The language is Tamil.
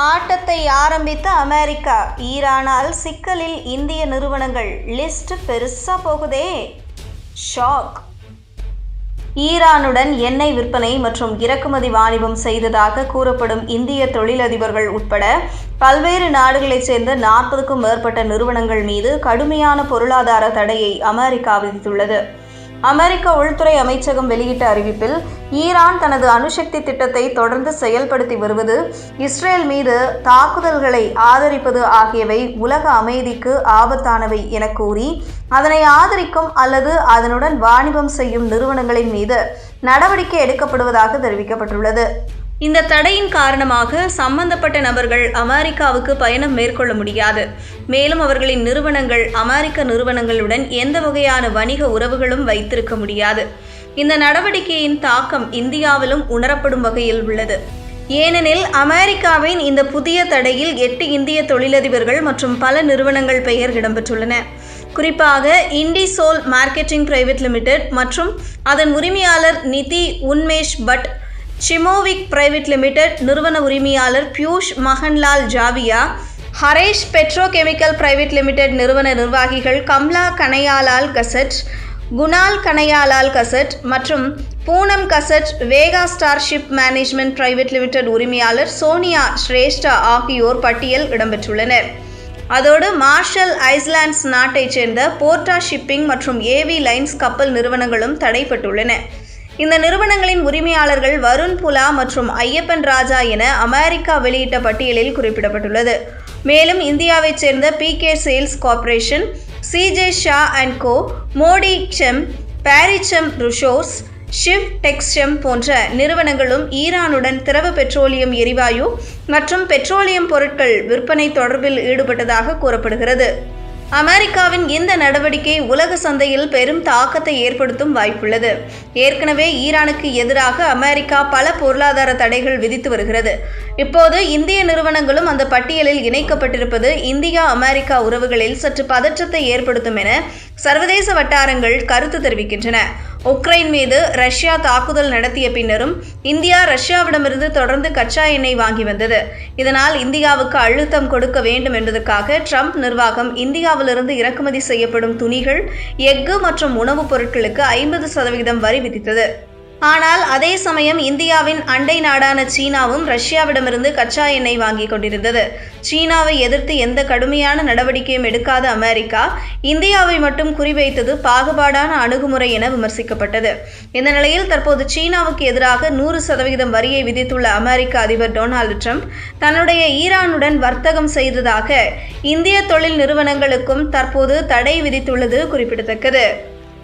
ஆட்டத்தை ஆரம்பித்த அமெரிக்கா ஈரானால் சிக்கலில் இந்திய நிறுவனங்கள் லிஸ்ட் பெருசா போகுதே. ஷாக். ஈரானுடன் எண்ணெய் விற்பனை மற்றும் இறக்குமதி வாணிபம் செய்ததாக கூறப்படும் இந்திய தொழிலதிபர்கள் உட்பட பல்வேறு நாடுகளைச் சேர்ந்த நாற்பதுக்கும் மேற்பட்ட நிறுவனங்கள் மீது கடுமையான பொருளாதார தடையை அமெரிக்கா விதித்துள்ளது. அமெரிக்க உள்துறை அமைச்சகம் வெளியிட்ட அறிவிப்பில் ஈரான் தனது அணுசக்தி திட்டத்தை தொடர்ந்து செயல்படுத்தி வருவது இஸ்ரேல் மீது தாக்குதல்களை ஆதரிப்பது ஆகியவை உலக அமைதிக்கு ஆபத்தானவை என கூறி அதனை ஆதரிக்கும் அல்லது அதனுடன் வாணிபம் செய்யும் நிறுவனங்களின் மீது நடவடிக்கை எடுக்கப்படுவதாக தெரிவிக்கப்பட்டுள்ளது. இந்த தடையின் காரணமாக சம்பந்தப்பட்ட நபர்கள் அமெரிக்காவுக்கு பயணம் மேற்கொள்ள முடியாது. மேலும் அவர்களின் நிறுவனங்கள் அமெரிக்க நிறுவனங்களுடன் எந்த வகையான வணிக உறவுகளும் வைத்திருக்க முடியாது. இந்த நடவடிக்கையின் தாக்கம் இந்தியாவிலும் உணரப்படும் வகையில் உள்ளது. ஏனெனில் அமெரிக்காவின் இந்த புதிய தடையில் எட்டு இந்திய தொழிலதிபர்கள் மற்றும் பல நிறுவனங்கள் பெயர் இடம்பெற்றுள்ளன. குறிப்பாக Indi Sol marketing private limited மற்றும் அதன் உரிமையாளர் நிதி உன்மேஷ் பட் ஷிமோவிக் பிரைவேட் லிமிடெட் நிறுவன உரிமையாளர் Piyush Maganlal Javia Haresh petrochemical private limited நிறுவன நிர்வாகிகள் கம்லா கனையாலால் கசட் குணால் கனையாலால் கசட் மற்றும் Poonam Kasat Vega star ship management private limited உரிமையாளர் சோனியா ஸ்ரேஷ்டா ஆகியோர் பட்டியல் இடம்பெற்றுள்ளனர். அதோடு மார்ஷல் ஐஸ்லாண்ட்ஸ் நாட்டைச் சேர்ந்த போர்ட்டா ஷிப்பிங் மற்றும் ஏவி லைன்ஸ் கப்பல் நிறுவனங்களும் தடைப்பட்டுள்ளன. இந்த நிறுவனங்களின் உரிமையாளர்கள் வருண் புலா மற்றும் ஐயப்பன் ராஜா என அமெரிக்கா வெளியிட்ட பட்டியலில் குறிப்பிடப்பட்டுள்ளது. மேலும் இந்தியாவைச் சேர்ந்த P K sales corporation C J Shah and co Modi chem பாரிச்சம் ருஷோர்ஸ் ஷிவ் டெக்ஸ்டம் போன்ற நிறுவனங்களும் ஈரானுடன் திரவ பெட்ரோலியம் எரிவாயு மற்றும் பெட்ரோலியம் பொருட்கள் விற்பனை தொடர்பில் ஈடுபட்டதாக கூறப்படுகிறது. அமெரிக்காவின் இந்த நடவடிக்கை உலக சந்தையில் பெரும் தாக்கத்தை ஏற்படுத்தும் வாய்ப்புள்ளது. ஏற்கனவே ஈரானுக்கு எதிராக அமெரிக்கா பல பொருளாதார தடைகள் விதித்து வருகிறது. இப்போது இந்திய நிறுவனங்களும் அந்த பட்டியலில் இணைக்கப்பட்டிருப்பது இந்தியா அமெரிக்கா உறவுகளில் சற்று பதற்றத்தை ஏற்படுத்தும் என சர்வதேச வட்டாரங்கள் கருத்து தெரிவிக்கின்றன. உக்ரைன் மீது ரஷ்யா தாக்குதல் நடத்திய பின்னரும் இந்தியா ரஷ்யாவிடமிருந்து தொடர்ந்து கச்சா எண்ணெய் வாங்கி வந்தது. இதனால் இந்தியாவுக்கு அழுத்தம் கொடுக்க வேண்டும் என்பதற்காக ட்ரம்ப் நிர்வாகம் இந்தியாவிலிருந்து இறக்குமதி செய்யப்படும் துணிகள் எஃகு மற்றும் உணவுப் பொருட்களுக்கு ஐம்பது சதவீதம் வரி விதித்தது. ஆனால் அதே சமயம் இந்தியாவின் அண்டை நாடான சீனாவும் ரஷ்யாவிடமிருந்து கச்சா எண்ணெய் வாங்கி கொண்டிருந்தது. சீனாவை எதிர்த்து எந்த கடுமையான நடவடிக்கையும் எடுக்காத அமெரிக்கா இந்தியாவை மட்டும் குறிவைத்தது பாகுபாடான அணுகுமுறை என விமர்சிக்கப்பட்டது. இந்த நிலையில் தற்போது சீனாவுக்கு எதிராக நூறு சதவிகிதம் வரியை விதித்துள்ள அமெரிக்க அதிபர் டொனால்டு ட்ரம்ப் தன்னுடைய ஈரானுடன் வர்த்தகம் செய்ததாக இந்திய தொழில் நிறுவனங்களுக்கும் தற்போது தடை விதித்துள்ளது குறிப்பிடத்தக்கது.